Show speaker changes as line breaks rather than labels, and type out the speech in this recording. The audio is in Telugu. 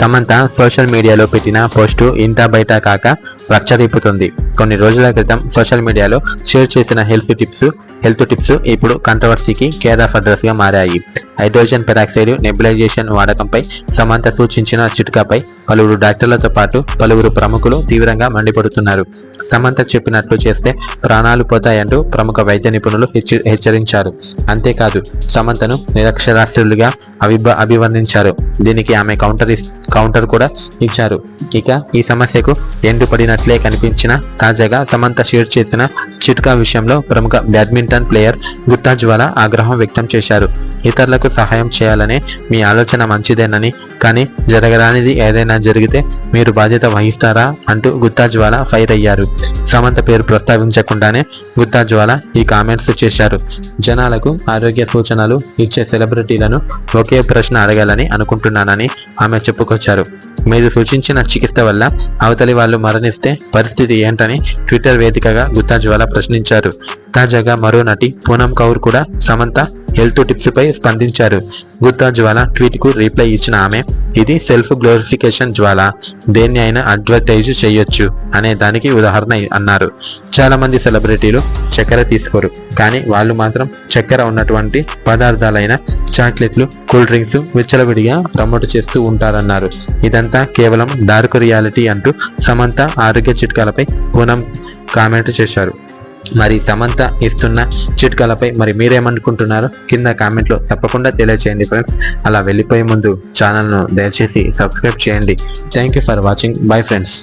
సమంత సోషల్ మీడియాలో పెట్టిన పోస్టు ఇంత బయట కాక రచ్చరీపుతుంది కొన్ని రోజుల క్రితం సోషల్ మీడియాలో షేర్ చేసిన హెల్త్ టిప్స్ హెల్త్ టిప్స్ ఇప్పుడు కంట్రవర్సీకి కేర్ ఆఫ్ అడ్రస్గా మారాయి. హైడ్రోజన్ పెరాక్సైడ్ నెబులైజేషన్ వాడకంపై సమంత సూచించిన చిట్కాపై పలువురు డాక్టర్లతో పాటు పలువురు ప్రముఖులు తీవ్రంగా మండిపడుతున్నారు. సమంత చెప్పినట్లు చేస్తే ప్రాణాలు పోతాయంటూ ప్రముఖ వైద్య నిపుణులు హెచ్చ- హెచ్చరించారు. అంతేకాదు సమంతను నిరక్షరాస్యులుగా అభిబ అభివర్ణించారు. దీనికి ఆమె కౌంటర్ ఇస్- కౌంటర్ కూడా ఇచ్చారు. ఇక ఈ సమస్యకు ఎండుపడినట్లే కనిపించిన తాజాగా సమంత షేర్ చేసిన చిట్కా విషయంలో ప్రముఖ బ్యాడ్మింటన్ ప్లేయర్ గుత్తా జ్వాలా ఆగ్రహం వ్యక్తం చేశారు. ఇతరులకు సహాయం చేయాలనే మీ ఆలోచన మంచిదేనని కానీ జరగరానిది ఏదైనా జరిగితే మీరు బాధ్యత వహిస్తారా? అంటూ గుత్తా జ్వాలా ఫైర్ అయ్యారు. సమంత పేరు ప్రస్తావించకుండానే గుత్తా జ్వాలా ఈ కామెంట్స్ చేశారు. జనాలకు ఆరోగ్య సూచనలు ఇచ్చే సెలబ్రిటీలను ఒకే ప్రశ్న అడగాలని అనుకుంటున్నానని ఆమె చెప్పుకొచ్చారు. మీరు సూచించిన చికిత్స వల్ల అవతలి వాళ్ళు మరణిస్తే పరిస్థితి ఏంటని ట్విట్టర్ వేదికగా గుత్తా జ్వాల ప్రశ్నించారు. తాజాగా మరో నటి పూనం కౌర్ కూడా సమంత హెల్త్ టిప్స్ పై స్పందించారు. గుత్తా జ్వాల ట్వీట్కు రిప్లై ఇచ్చిన ఆమె ఇది సెల్ఫ్ గ్లోరిఫికేషన్ జ్వాల. దేన్ని అయినా అడ్వర్టైజ్ చేయొచ్చు అనే దానికి ఉదాహరణ అన్నారు. చాలా మంది సెలబ్రిటీలు చక్కెర తీసుకోరు కానీ వాళ్ళు మాత్రం చక్కెర ఉన్నటువంటి పదార్థాలైన చాక్లెట్లు కూల్ డ్రింక్స్ విచ్చలవిడిగా ప్రమోట్ చేస్తూ ఉంటారన్నారు. ఇదంతా కేవలం డార్క్ రియాలిటీ అంటూ సమంత ఆరోగ్య చిట్కాలపై పూనం కామెంట్ చేశారు. మరి సమంత ఇస్తున్న చిట్కాలపై మరి మీరేమనుకుంటున్నారో కింద కామెంట్లో తప్పకుండా తెలియచేయండి ఫ్రెండ్స్ అలా వెళ్ళిపోయే ముందు ఛానల్ను దయచేసి సబ్స్క్రైబ్ చేయండి. Thank you for watching bye friends